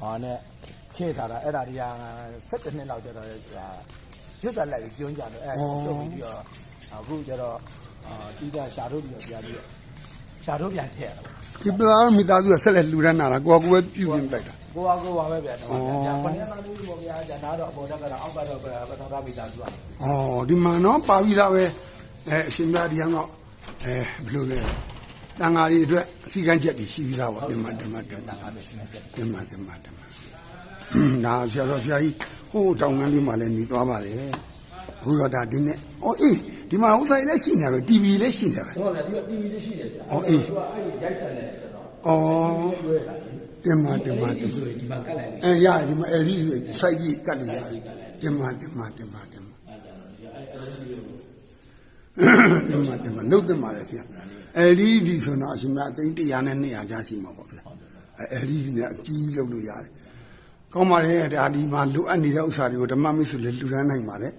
ဟောနဲ့ခေထားတာအဲ့ဒါတွေက7နှစ်လောက်ကျတော့ဟာကျွတ်ဆက်လိုက်ပြီးကျွန်းကြတော့အဲ့ထုတ်ပြီးတော့အခုကျတော့အာတီးတာရှာတို့ပြီးတော့ပြန်ပြီးတော့ရှာတို့ပြန်ထည့်ရတာပေါ့ဒီပလာမိသားစုကဆက်လက်လူရမ်းလာတာကိုကကိုပဲပြုပြင်လိုက်တာကိုပါကိုပါပဲဗျာတော့ဗျာခဏနာလို့ပေါ့ဗျာဂျာနာတော့အပေါ်တက်ကတော့အောက်ကတော့ပထမမိသားစုอ่ะ။ဩဒီမှာနော်ပါပြီးသားပဲအဲအရှင်မြတ်ဒီကတော့အဲဘယ်လိုလဲ တန်ဃာတွေအတွက်အစည်းကမ်းချက်တွေရှိပြီးသားပါဒီမှာဒီမှာဒီမှာဒါကပဲစဉ်းစားချက်ဒီမှာဒီမှာဒီမှာဒါဆရာတော်ဆရာကြီးဟိုးတောင်ငန်းလေးမှာလည်းหนีသွားပါတယ်အခုတော့ဒါဒီနေ့ဩအေးဒီမှာဥဆိုင်လည်းရှိနေတယ် TV လည်းရှိနေတယ်ဟုတ်တယ်ဒီက TV လေးရှိတယ်ဗျာဩအေးသူကအဲ့ဒီရိုက်ဆက်နေတယ်တော့ဩကျွဲလာတယ်ဒီမှာဒီမှာဒီမှာဆိုရင်ဒီမှာကတ်လိုက်တယ်အဲရတယ်ဒီမှာအဲဒီစိုက်ကြီးကတ်လို့ရတယ်ဒီမှာဒီမှာဒီမှာဒီမှာဒီမှာဒီမှာနှုတ်တယ်မှာလေဗျာ LED ဆိုတော့အရှင်မအသိန်း100နဲ့200ကြားရှိမှာပေါ့ဗျာအဲ LED နဲ့အကြီးလုပ်လို့ရတယ်ကောင်းပါလေဒါဒီမှာလိုအပ်နေတဲ့ဥစ္စာတွေကိုဓမ္မမစ္စုလည်းလူရမ်းနိုင်ပါတယ်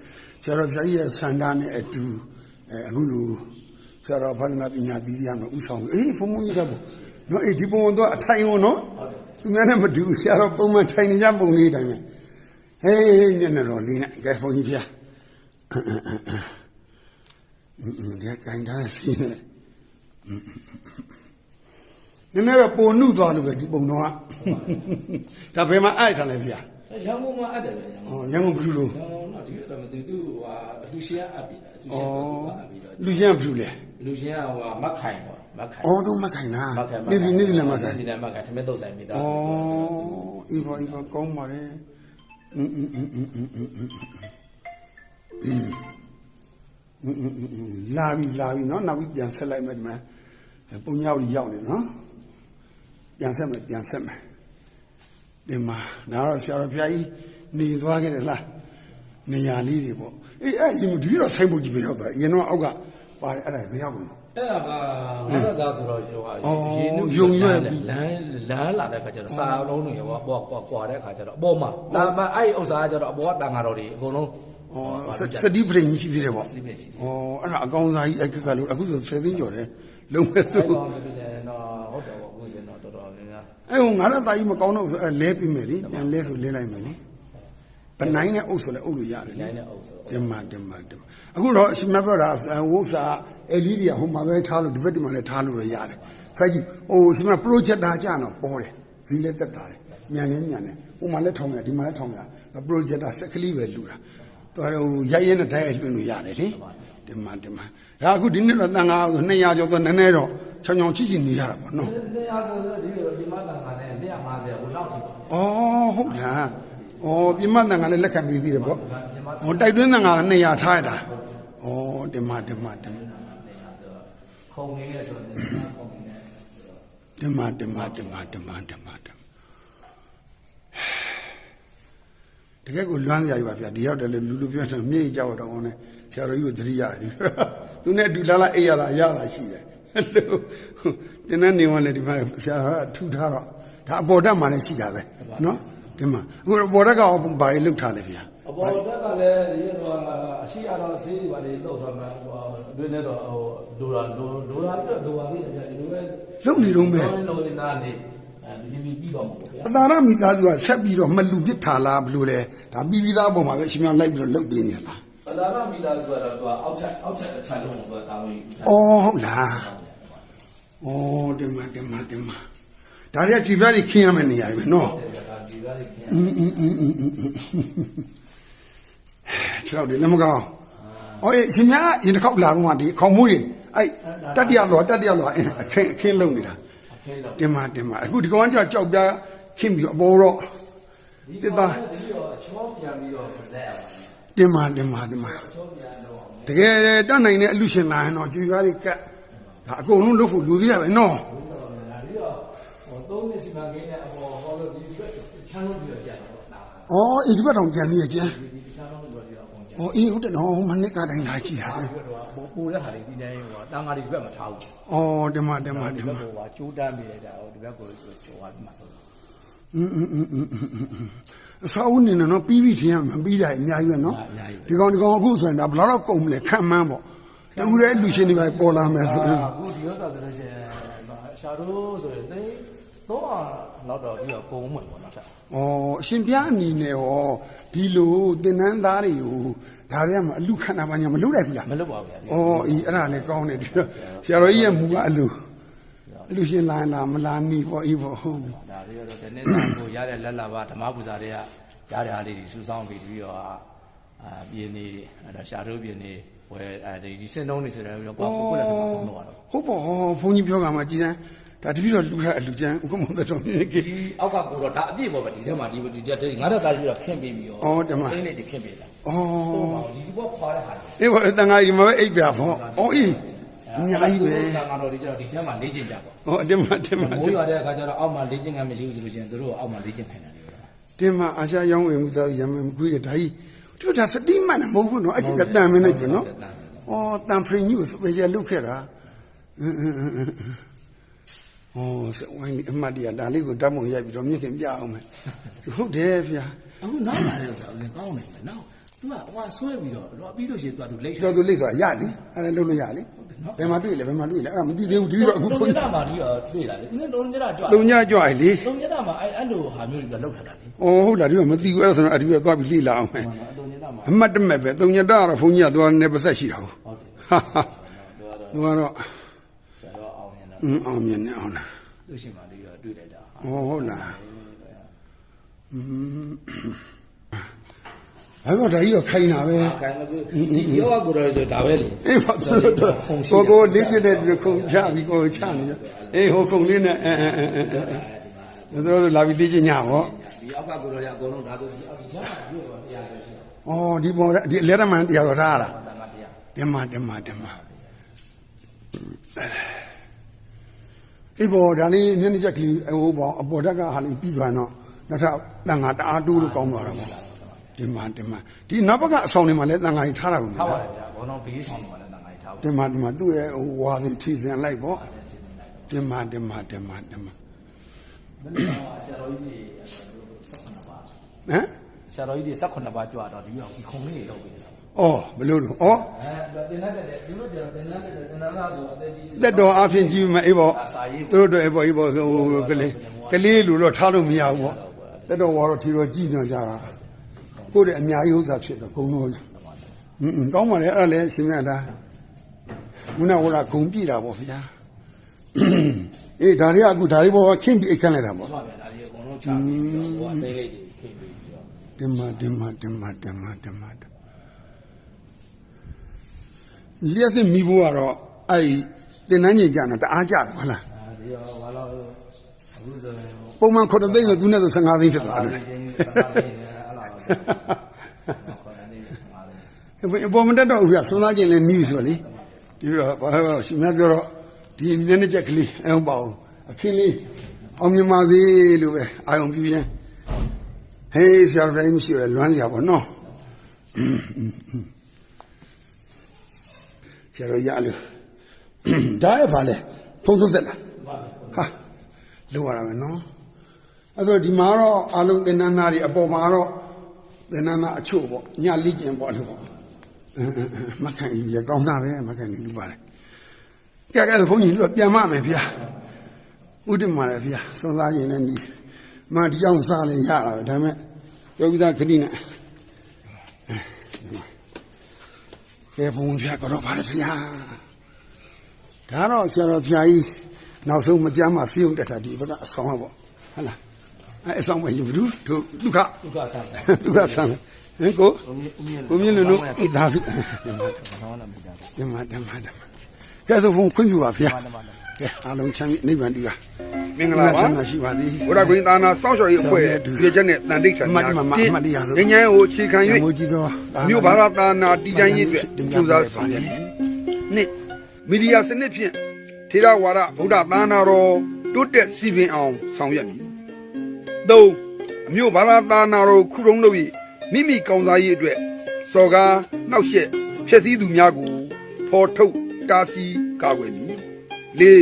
ဆရာတော်ဘုရားကြီးရဲ့ဆန္ဒနဲ့အတူအဲအခုလိုဆရာတော်ဘာလနာပညာသီးရမယ်ဥဆောင်အေးဘုံဘုံကြီးကပေါ့နော်အေးဒီပုံတော့အထိုင်ဝင်နော်သူများနဲ့မတူဘူးဆရာတော်ပုံမှန်ထိုင်နေကြပုံလေးတိုင်းပဲဟေးညနေတော်လေးနဲ့ကဲဘုန်းကြီးဖျားအင်းအင်းအင်းအင်းအင်းဒီကင်ထားတဲ့စီးနဲ့ နည်းနည်းတော့ပုံနှုသွားလို့ပဲဒီပုံတော့ကဒါဘယ်မှာအဲ့ထားလဲဗျာ ရန်ကုန်မှာအပ်တယ်ပဲရန်ကုန် ဟောရန်ကုန်ဘူးလို့ ရန်ကုန်တော့ဒီတော့မသိသူဟာလူရှင်အပ်ပြီလားလူ ဩ ရှင်ကအပ်ပြီတော့လူရန်ဘူးလေ လူရှင်ကဟိုမက်ခိုင်ပေါ့မက်ခိုင် ဩတော့မခိုင်နာ မက်ခိုင် နေပြီနေပြီလည်းမခိုင် နေလည်းမက်ခိုင်ထမင်းတုတ်ဆိုင်မိသား ဩ စု အေးပါအေးပါကောင်းပါလေอืมอืมอืมอืมอืมอืมอืม လာပြီလာပြီနော်နောက်ပြီးပြန်ဆက်လိုက်မယ်ဒီမှာပုံရောက်ရောက်နေနော်ပြန်ဆက်မယ်ပြန်ဆက်မယ်ဒီမှာဒါတော့ဆရာတော်ဘုရားကြီးနေသွားခဲ့တယ်လားနေရာလေးတွေပေါ့အေးအဲ့ဒီဒီတော့ဆိုင်ဖို့ကြီးပဲရောက်တာရင်တော့အောက်ကပါတယ်အဲ့ဒါမရောက်ဘူးအဲ့ဒါပါဘုရားသားဆိုတော့ရောရေနုယုံရွက်လမ်းလမ်းလာတဲ့ခါကျတော့စာလုံးတွေရောပေါ့ကွာကွာတဲ့ခါကျတော့အပေါ်မှာဒါမှအဲ့ဒီဥစ္စာကကျတော့အပေါ်ကတန်ဃာတော်တွေအကုန်လုံး ဩစတိပရိန်ကြီးရှိသေးတယ်ပေါ့ဒီပြည့်ရှိတယ်ဩအဲ့ဒါအကောင်စားကြီးအဲ့ကကလို့အခုဆို10သိန်းကျော်တယ်လုံးမဲ့သူအဲ့ကောင်ဆိုရင်တော့ဟုတ်တယ်ပေါ့ကိုယ်စင်တော့တော်တော်များများအဲ့ဟိုငါတို့တာကြီးမကောင်းတော့ဆိုအဲ့လဲပြီးမယ်လေပြန်လဲဆိုလဲလိုက်မယ်လေဗနိုင်နဲ့အုပ်ဆိုလဲအုပ်လို့ရတယ်လေနိုင်တဲ့အုပ်ဆိုတင်မတင်မတင်မအခုတော့အရှင်မပြောတာဝုစာအလီဒီကဟိုမှာပဲထားလို့ဒီဘက်ဒီမှာလည်းထားလို့ရရတယ်စိုက်ကြည့်ဟိုရှင်မ projector ကြတော့ပေါ်တယ်ဇီးလက်တက်တာလေမြန်နေမြန်နေဟိုမှာလည်းထောင်ရဒီမှာလည်းထောင်ရ projector စက်ကလေးပဲလူတာတော်ဟို ရိုက်ရဲနဲ့တိုက်ရိုက်လွှင့်လို့ရတယ်လေတင်မတင်မဒါအခုဒီနေ့တော့တန်ခါဆို200ကျော်ဆိုနည်းနည်းတော့ချောင်ချောင်ချိချိနေရတာပေါ့နော်နေရာဆိုတော့ဒီလိုဒီမှာတန်ခါနဲ့150ဟိုလောက်ထိပေါ့။အော်ဟုတ်လား။အော်ပြမတန်ကလည်းလက်ခံပြီးပြီတယ်ပေါ့။ဟိုတိုက်တွင်းတန်ကလည်း200ထားရတာ။အော်တင်မတင်မတင်မခုံနေရဆိုတော့ခုံနေတယ်တင်မတင်မတင်မတင်မတင်မတင်မတ ကယ်ကိုလွမ်းစရာကြီးပါဗျာဒီရောက်တယ်လေလူလူပြောတယ်မြေကြီးကြောက်တော့နဲ့ဆရာတော်ကြီးကိုသတိရတယ်သူနဲ့အတူလာလာအိပ်ရတာအရသာရှိတယ်လို့တင်းနဲ့နေဝင်လေဒီမှာဆရာတော်ကထူထားတော့ဒါအပေါ်တက်မှလည်းရှိတာပဲနော်ဒီမှာအခုအပေါ်တက်ကဘာကြီးလုတ်ထားလဲဗျာအပေါ်တက်ကလည်းဒီတော့အရှိအတော့ဈေးတွေပါလေလောက်ထားမှဟိုအတွင်းထဲတော့ဟိုဒိုလာဒိုဒိုလာတော့ဒိုလာလေးတည်းဒီလိုပဲလုံနေတော့မဲ့လုံးလုံးနာနေအဲ ဒီပြီးပြီးတော့မှာပေါ့ဗျာအသာရမိသားစုကဆက်ပြီးတော့မလူပစ်ထားလားဘလို့လဲဒါပြီးပြီးသားပုံမှာပဲရှင်များလိုက်ပြီးတော့လုတ်ပေးနေလားအဒါရမီလာဆိုတော့သူကအောက်ချက်အောက်ချက်အထက်လုံးကိုတာဝန်ယူ။အော်ဟုတ်လား။အော်တင်မတင်မတင်မဒါရီကဒီဘက်ကြီးခင်းရမယ့်နေရာပဲနော်တယ်ကဒီပါလေးခင်။အင်းအင်းအင်းအင်းအင်းခြေောက်တယ်လည်းမကောင်း။အော်အေးရှင်များရင်တစ်ခေါက်လာတော့မှဒီခေါင်းမူးတွေအဲ့တတ္တရလောတတ္တရလောအင်းအခင်းအခင်းလုံးနေတာအခင်း တော့တင်မတင်မအခုဒီကောင်ကကြောက်ပြားခင်းပြီးတော့အပေါ်တော့ဒီတော့ဒီတော့ချောပြန်ပြီးတော့လက်ရပါမယ်တင်မတင်မတင်မချောပြန်တော့တကယ်တတ်နိုင်တဲ့အလူရှင်လာရင်တော့ကြွေကားတွေကတ်ဒါအကုန်လုံးလုပ်ဖို့လူသေးတာပဲနော်ဒါပြီးတော့ဟိုသုံးနှစ်စီမံကိန်းနဲ့အပေါ်ဟောလို့ဒီချမ်းလို့ပြီးတော့ကြာတော့ဒါ။အော်အေဒီဘက်တောင်ကြံနေရကျန်းဒီချမ်းလို့ပြီး တော့အပေါ်ကြာ ။အော်အေးဟုတ်တယ်နော်မနစ်ကတိုင်းလာကြည့်တာ။ ပြီးတော့ဟိုပူတဲ့ဟာတွေဒီတိုင်းဟိုတန်ဃာတွေဒီဘက်မှာထားဘူး အော်တမတမ ဒီ တ ဘ မ က်ကိုကကျိုးတန်းပေးလိုက်တာဟိုဒီဘက်ကိုကျော်သွားပြီးမှဆုံး อืมอืมอืมอืมอืมအစာဦးနေနော်ပြီးပြီထင်ရမပြီးတာအများကြီးပဲနော်ဒီကောင်ဒီကောင်အခုဆိုရင်ဒါဘယ်တော့ကုန်မလဲခံမှန်းပေါ့တူတဲ့လူရှင်တွေပဲပေါ်လာမယ်ဆိုရင် အခုဒီဥစ္စာဆိုလို့ရှိရင်ရှာတို့ဆိုရင်သိ တော့တော့တော့ပြီးတော့ပုံမှန်ပေါ့နော်ဆက် ။ဩအရှင်ပြအနေနဲ့ဟောဒီလိုသင်္นานသားတွေကိုဒါတွေကမှအလူခန္ဓာပါညာမလုပ်လိုက်ဘူးလား မလုပ်ပါဘူးဗျာ ။ဩအေးအဲ့ဒါလည်းကောင်းတယ်ဒီတော့ဆရာတော်ကြီးရဲ့မူကအလူအလူရှင်လာရင်လာမလာနေပေါ့အေးပေါ့ဟုတ်ပြီ ဒါတွေကတော့ဒီနေ့ဆောင်ကိုရတဲ့လက်လာပါဓမ္မပူဇာတွေကရတဲ့အားလေးတွေစူးစောင်းပြီးပြီးတော့အာပြင်းနေအဲ့တော့ရှာတို့ပြင်းနေဝယ်အဲဒီဒီစင်တုံးနေဆိုတော့ကိုကိုကိုလည်းတော့ပုံတော့တော့ ဟုတ်ပေါ့ဟောဘုန်းကြီးပြောကမှကြည်စမ်း ဒါတပည့်တော်လူရအလူကျန်းဥက္ကမောသတော်မြင်ကြီးဒီအောက်ကကိုတော့ဒါအပြည့်ပေါ့ဗျဒီထဲမှာဒီဒီဒီငါတို့တာကြီးတော့ခင့်ပြီးပြီးရောစိမ့်လေးတွေခင့်ပြီးလာဩဒီဒီဘောခွာတဲ့ဟာအေးပေါ့တန်ဃာကြီးမှာပဲအိပ်ပြပေါ့ဩအေးအများကြီးပဲငါတို့ဒီကျတော့ဒီထဲမှာလေ့ကျင့်ကြပေါ့ဟောအတင်မတင်မမိုးရွာတဲ့အခါကျတော့အောက်မှာလေ့ကျင့်ခံမရှိဘူးဆိုလို့ရှိရင်တို့အောက်မှာလေ့ကျင့်ခိုင်းတာတွေပဲတင်မအာရှရောင်းဝင်မှုသားရမယ်မကွေးတယ်ဒါကြီးတို့ဒါစတိမှန်တယ်မဟုတ်ဘူးနော်အဲ့ဒီကတန်မင်းနဲ့ပြနော်ဩတန်ဖရင်ကြီးကိုစပယ်ကျလုတ်ခဲ့တာအင်းအင်းအင်း အင်းဩစဝိုင်းအမတ်တရားဒါလေးကိုတတ်မုံရိုက်ပြီးတော့မြင့်ခင်ပြအောင်မယ်ဟုတ်တယ်ဗျာအခုနောက်လာတဲ့ဆိုတော့ကောင်းတယ်ပဲနော်သူကဟိုဆွဲပြီးတော့တော့ပြီးလို့ရှိရင်သူကသူလိတ်တော်သူလိမ့်ဆိုတာရလေအဲ့ဒါလုံးလို့ရလေဘယ်မှာတွေ့လဲဘယ်မှာတွေ့လဲအဲ့ဒါမသိသေးဘူးတပည့်တော့အခုလုံးခွန်ညတာမှာဒီတော့တွေ့လာတယ်ဦးစင်းလုံးညတာကြွလုံညကြွရလေလုံးညတာမှာအဲ့အဲ့လိုဟာမျိုးတွေလောက်ထတာလေ။အော်ဟုတ်လားဒီကမသိဘူးအဲ့ဒါဆိုတော့အဒီကသွားပြီးလေ့လာအောင်မယ်လုံးညတာမှာ။အမှတ်တမဲ့ပဲသုံးညတာကတော့ဘုန်းကြီးကသွားနေပါသက်ရှိတာဟုတ်ဟုတ်တယ်။ဟာဟာသူကတော့ဆရာတော် အောင်ရင်တော့အင်းအောင်မြင်နေအောင်လားသူရှိမှဒီတော့တွေ့လိုက်တာ။အော်ဟုတ်လား။อืมအဲ့တော့ဒါကြီးတော့ခိုင်းတာပဲခိုင်းလို့ဒီဒီယောဂကိုတော့ဆိုဒါပဲလေ။အေးပါသူတို့တော့ကိုကိုလေ့ကျင့်တဲ့လူခုံချပြီးကိုချနေကြ။အေးဟိုခုံလေးနဲ့အဲအဲအဲအဲအဲတို့တို့လာပြီးလေ့ကျင့်ညပေါ့ဒီအောက်ကကိုတော့ရအကုန်လုံးဒါဆိုဒီအောက်ဒီရမှာပြောတော့တရားရရှိတယ်။အော်ဒီပေါ်ဒီလက်ရမန်တရားတော်ထားရတာတန်ခါတရား။တင်မတင်မတင်မအေး ပေါ်ဒါလေးနည်းနည်းချက်ကလေးဟိုပေါ့အပေါ်တက်ကဟာလေးပြီးသွားတော့နောက်ထပ်တန်ငါတအားတိုးလို့ကောင်းသွားတာပေါ့တင်မတင်မဒီနောက်ဘက်ကအဆောင်တွေမှာလည်းတန်ငါကြီးထားတာဘူးထားပါနော်လေဗျာဘောလုံးဘေးဆောင်တော့လည်းတန်ခါထားပါတင်မတင်မသူ့ရဲ့ဟိုဝါစဉ်ထီစင်လိုက်ပေါ့တင်မတင်မတင်မတင်မဟမ်ဆရာတော်ကြီးဆရာတော်ကြီးတွေ18ပါးကြွတော့ဒီအောင်ဒီခုံလေးတွေလုပ်ပေးတယ် အော်ဘလို့လို့အော်အဲတင်တဲ့တဲ့ဒီလိုကျတော့တင်တဲ့တဲ့တင်တဲ့သားဆိုအသက်ကြီးတက်တော်အဖင်ကြီးမအေးပေါ့သူတို့တို့အေးပေါ့အေးပေါ့ဟိုကလေးကလေးလူတော့ထားလို့မရဘူးပေါ့တက်တော်ဝါတော့ထီတော့ကြည်ညွန်ကြတာကိုယ့်ရဲ့အများကြီးဥစ္စာဖြစ်တော့ဂုံတော့ဟွန်းကောင်းပါလေအဲ့ဒါလည်းရှင်မြတ်တာခုနကဟိုလာဂုံပြတာပေါ့ဗျာအေးဒါတွေကအခုဒါတွေပေါ်ချင်းပြီးအိတ်ခန့်လိုက်တာပေါ့မှဗျာဒါကြီးအကုန်လုံးချပြီးတော့ဟိုအစိမ့်လေးတွေခိပြီးပြီးတော့တင်မတင်မတင်မတင်မတင်မ လျှက်စစ်မိဖို့ကတော့အဲ့တင်နှန်းကြီးကြတော့တအားကြတယ်ဟုတ်လားအဲဒီတော့ဘာလို့အခုဆိုရင်ပုံမှန်9သိန်းဆိုသူနဲ့ဆို15သိန်းဖြစ်သွားတယ်ဒီချင်းသမားလေးနဲ့အဲ့လိုခေါ်တယ်နေမှာလေအပေါ်မတက်တော့ဘူးပြစွမ်းသားခြင်းလည်းနီးဆိုတော့လေဒီတော့ဘာလို့ရှင်များပြောတော့ဒီမျက်နှာချက်ကလေးအအောင်ပါအောင်အခင်းလေးအောင်မြင်ပါစေလို့ပဲအာယုံပြူရင်ဟေးဆရာတော်တိုင်းမရှိရလွမ်းကြပါတော့ ကျတော့ရလို့ဒါရပါလေဖုံးဆုံးဆက်လာဟာလောက်ရမယ်နော်အဲ့တော့ဒီမှာတော့အလုံးသင်္နနာတွေအပေါ်မှာတော့သင်္နနာအချို့ပေါ့ညလိကျင်ပေါ့လို့ပေါ့မခံယူရကောင်းတာပဲမခံယူလို့ပါတယ်ကြက်ကဲဆိုဘုန်းကြီးတို့ပြန်မမယ်ဗျာဥဒိမာရဗျာစွန်စားရင်လည်းဒီမဒီအောင်စားလဲရတာပဲဒါပေမဲ့ယောဂီသားခဏိနဲ့ ကဲဘုံဗျာကတော့ပါတယ်ဗျာဒါတော့ဆရာတော်ဗျာကြီးနောက်ဆုံးမကြမ်းမှစီးုံတက်တာဒီဘက်ကအဆောင်ပါပေါ့ဟုတ်လားအဲအဆောင်မယူဘူးတို့ဒုက္ခဒုက္ခဆန်းတယ်သူကဆမ်းဟင်ကိုဦးမြင့်ကိုမြင့်လူတို့ဣဒါစုဆောင်းလာပြီဒါဓမ္မဓမ္မဓမ္မကဲဆိုဖုန်းခွင့်ပြုပါဗျာကဲအားလုံးချမ်းမြေနိဗ္ဗာန်တူပါ မင်္ဂလာပါချမ်းသာရှိပါသည်ဘုရားကွင်းသာနာစောင့်ရှောက်ရေးအဖွဲ့ပြည့်ချက်နဲ့တန်တိတ်ချာအမှတ်တမဲ့အမှတ်တရလို့ငញ្ញမ်းကိုအခြေခံင၍မိုးကြီးသောမြို့ဘာသာသာနာတည်တံ့ရေးအတွက်ကြိုးစားဆောင်ရွက်မည်နှစ်မီဒီယာစနစ်ဖြင့်ထေရဝါဒဗုဒ္ဓသာနာတော်တိုးတက်စီပင်အောင်ဆောင်ရွက်မည်သုံးအမျိုးဘာသာသာနာတော်ခုတုံးလို့၏မိမိကောင်းစားရေးအတွက်စော်ကားနှောက်ယှက်ဖျက်ဆီးသူများကိုဖော်ထုတ်တားဆီးကာကွယ်မည်လေး